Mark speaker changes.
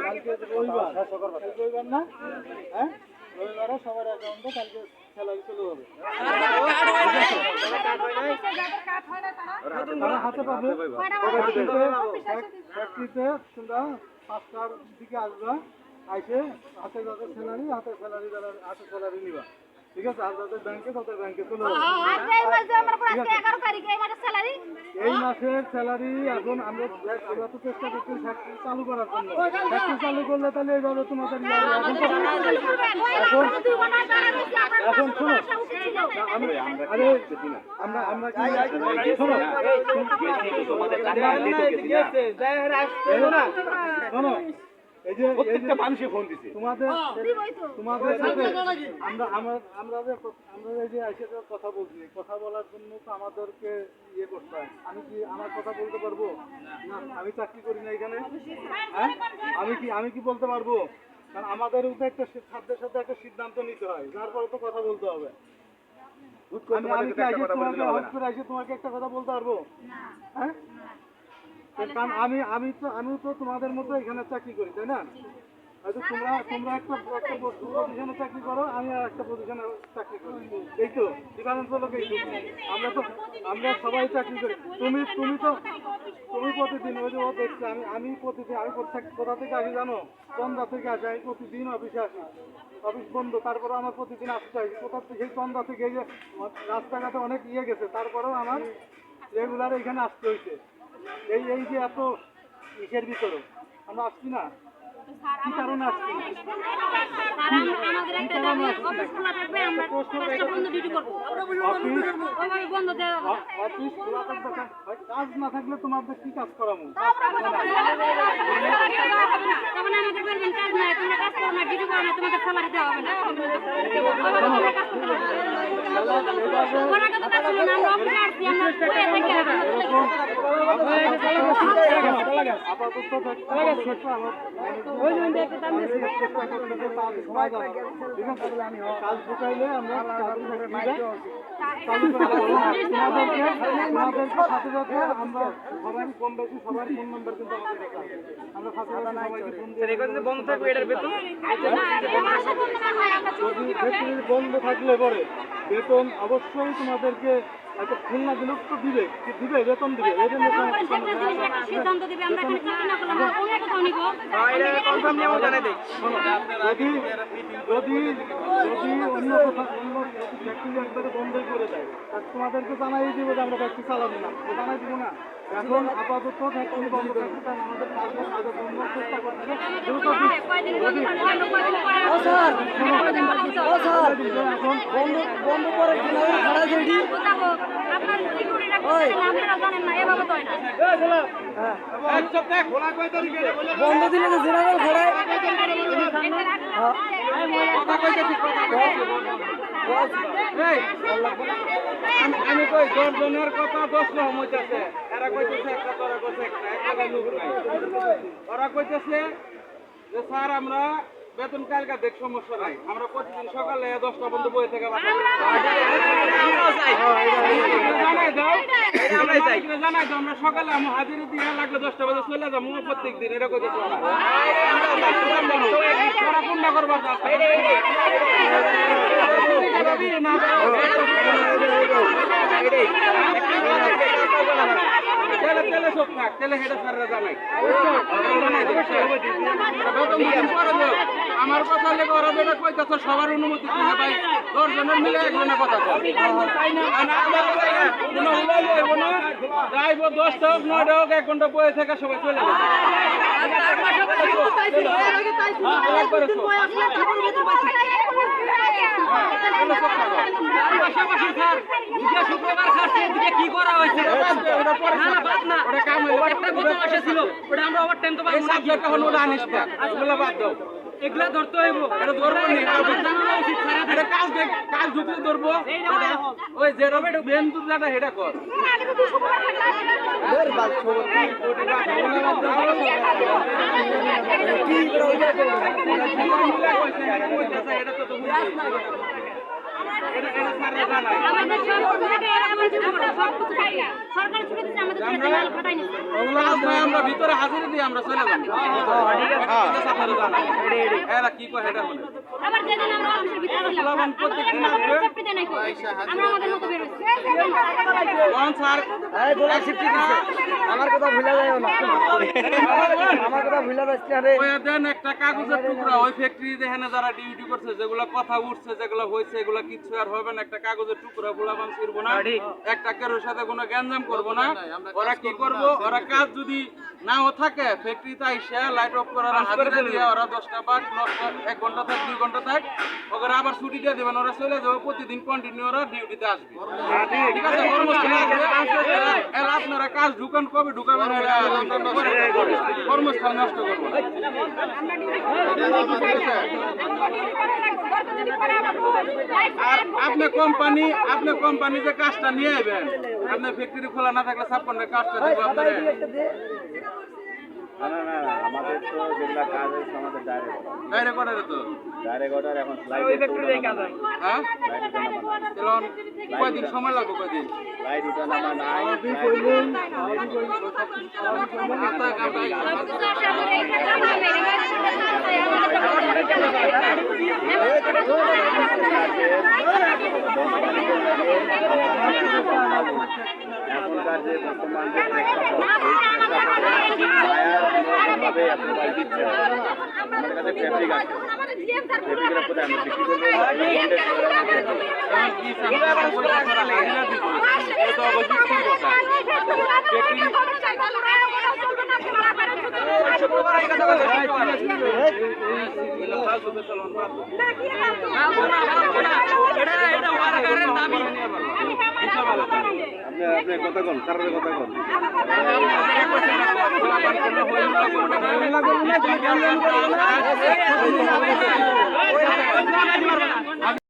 Speaker 1: রবিবার রবিবার না হ্যাঁ রবিবারে সবার অ্যাকাউন্টে কালকে স্যালারি চলে যাবে তারা হাতে পাবে ফ্যাক্টরিতে তোমরা পাঁচটার দিকে আসবা আইসে হাতে যাদের স্যালারি হাতে স্যালারি হাতে স্যালারি নিবা ঠিক আছে আর যাদের ব্যাংকে তাদের ব্যাংকে চলে এই মাসের স্যালারি এখন আমরা আমরা তো চেষ্টা করছি ফ্যাক্টরি চালু করার জন্য ফ্যাক্টরি চালু করলে তাহলে এইভাবে তোমাদের ইয়ে এখন শোনো আরে আমরা আমরা কি শোনো শোনো এই যে প্রত্যেকটা মানুষে ফোন দিছে। তোমাদের তোমাদের আমরা আমরা আমরা যে আমরা এই যে এসে যে কথা বলছি কথা বলার জন্য তো আমাদেরকে ইয়ে করতে হয়। আমি কি আমার কথা বলতে পারব? না আমি চাকরি করি না এখানে। হ্যাঁ? আমি কি আমি কি বলতে পারব? কারণ আমাদের উপরে একটা সাধ্যের সাথে একটা সিদ্ধান্ত নিতে হয়। যারপরে তো কথা বলতে হবে। আমি আমি কি আজকে তোমাকে হট করে এসে তোমাকে একটা কথা বলতে পারব? হ্যাঁ? কারণ আমি আমি তো আমিও তো তোমাদের মতো এখানে চাকরি করি তাই না? হয়তো তোমরা তোমরা একটা একটা পজিশনে চাকরি করো আমি আর একটা পজিশনে চাকরি করি। এই তো ডিফারেন্স হলো এইটুকু। আমরা তো আমরা সবাই চাকরি করি। তুমি তুমি তো তুমি প্রতিদিন ওই যে ও দেখছি আমি আমি প্রতিদিন আমি কোথা- কোথা থেকে আসি জানো? চন্দা থেকে আসি আমি প্রতিদিন অফিসে আসি। অফিস বন্ধ তারপরে আমার প্রতিদিন আসতে হয়। কোথা থেকে চন্দা থেকে এই যে রাস্তাঘাটে অনেক ইয়ে গেছে তারপরেও আমার রেগুলার এখানে আসতে হয়েছে এই এই যে এত ইসের ভিতরে আমরা আসছি না? কাজ না থাকলে তোমাদের কি কাজ করাবো
Speaker 2: কাজ তোমরা কাজ করো না ডিউটি করো না তোমাদের স্যালারি দেওয়া হবে না। আমরা
Speaker 1: আপাতত কাজ ঢুকাইলে আমরা সাথে সাথে আমরা সবাই কম বেশি সবার ফোন নাম্বার কিন্তু। আমরা সাথে সাথে সবাইকে ফোন দিয়ে
Speaker 3: বন্ধ থাকবে এটার বেতন?
Speaker 1: যদি ফ্যাক্টরি বন্ধ থাকলে পরে বেতন অবশ্যই তোমাদেরকে একটা খুলনা দিলেও তো দিবে কি দিবে? বেতন দিবে এটা নিয়ে কোনো
Speaker 2: পরিষ্কার একটা জিনিস একটা সিদ্ধান্ত দিবে আমরা এখানে চাকরি না করলাম আমরা কোথাও নিবো?
Speaker 3: কনফার্ম নিয়ে জানাই দেই।
Speaker 1: যদি যদি যদি অন্য কথা অন্য ফ্যাক্টরি একবারে বন্ধই করে দেয় আর তোমাদেরকে জানাই দিব যে আমরা ফ্যাক্টরি চালাবো না। জানাই দিব না। এখন আপাতত ফ্যাক্টরি বন্ধ থাকছে কারণ আমাদের কাজ কাজে বন্ধ চেষ্টা করছে। এখন
Speaker 4: করে কিনা
Speaker 2: তো হয়।
Speaker 4: বন্ধ দিলে তো জেনারেল
Speaker 3: আমি- আমি কই দশ জনের কথা দশ রকম হইতেছে এরা কইতেছে একটা তোরা কইছে একটা এক জায়গায় লোক নাই ওরা কইতেছে যে স্যার আমরা বেতন কালকা দেখ সমস্যা নাই আমরা প্রতিদিন সকালে দশটা পর্যন্ত বই থেকে জানাই দাও মালিকরে জানাই দাও আমরা সকালে আমার হাজিরি দিয়ে লাগলে দশটা বাজে চলে যাব প্রত্যেক দিন এটা কইতেছে ওরা। ওরা কোনটা করবার না আমার কথা লেগে ওরা যেটা কইতেছে, সবার অনুমতি কিনা ভাই। দশ মিলে একজনের কথা যাইব দশটা হোক, নয়টা হোক, এক ঘণ্টা বয়ে থেকে সবাই চলে যাবে।
Speaker 4: শুক্রবার খাচ্ছে এদিকে কি করা হয়েছে না না বাদ না
Speaker 3: ওটা কাম।
Speaker 4: একটা গত মাসে ছিল ওটা আমরা ওভার টাইম তো পাবো না।
Speaker 3: এখন ওটা আনিস বাদ দাও।
Speaker 4: এগুলা ধরতে হইব।
Speaker 3: এটা ধরবো নি, এটা
Speaker 4: উচিত স্যার
Speaker 3: এটা কাজ কাজ ঢুকলে ধরবো। ওই যে রবে বেন দুধলাটা হেডা কর। এটা তো তুমি
Speaker 2: আমাদের সব কিছু থেকে এরকম শুরু করে সব কিছু থেকে সরকার ছুটি দিচ্ছে আমাদের ছেলে মাল ফাটাই নিচ্ছে
Speaker 3: আমরা ভিতরে হাজির দিয়ে আমরা চলে যাব। স্যারের জানাই এরা কি কয় এটা বলে?
Speaker 2: আবার যেদিন আমরা অফিসের ভিতরে ছিলাম আমাদের একটা সেফটি দেয় নাই আমরা আমাদের মতো বের হইছি
Speaker 3: কোন স্যার
Speaker 5: আমার কথা ভুলে না। আমার কথা ভুলে
Speaker 3: ওই দেন একটা কাগজের টুকরা। ওই ফ্যাক্টরি দেখেন যারা ডিউটি করছে যেগুলো কথা উঠছে যেগুলো হয়েছে এগুলো কিচ্ছু আর হবে না। একটা কাগজের টুকরা গুলা মান ছিড়ব না। একটা কেরোর সাথে কোনো গ্যাঞ্জাম করব না। ওরা কি করব? ওরা কাজ যদি নাও থাকে ফ্যাক্টরিতে আইসা লাইট অফ করার হাজিরা দিয়ে ওরা দশটা বা এক ঘণ্টা থাক দুই ঘণ্টা থাক ওরা আবার ছুটি দিয়ে দেবেন ওরা চলে যাবে প্রতিদিন কন্টিনিউ ওরা ডিউটিতে আসবে। ঠিক আছে আপনারা কাজ ঢুকান কবে ঢুকাবেন কর্মস্থল নষ্ট করব। না। আর আপনি কোম্পানি আপনি কোম্পানি যে কাজটা নিয়ে আইবেন আপনি ফ্যাক্টরি খোলা না থাকলে ছাপ্পান্ন কাজটা দেবো
Speaker 6: আমাদের তো যেগুলা কাজ হচ্ছে আমাদের ডাইরেক্ট
Speaker 3: বাইরে করে তো
Speaker 6: ডাইরেক্ট অর্ডার এখন ফ্লাইট
Speaker 3: হ্যাঁ চলুন কয়দিন সময় লাগবে কয়দিন
Speaker 6: ফ্লাইট নামা নাই
Speaker 3: আচ্ছা,
Speaker 6: এখনকার যে বর্তমান যে ভাবে আপনার বাড়ি দিচ্ছে আমাদের কাছে ফ্যাব্রিক আছে ফ্যাব্রিকের উপরে আমরা বিক্রি করব
Speaker 3: এটা অবশ্যই কথা
Speaker 6: আপনি আপনি কথা কন স্যারের কথা কন।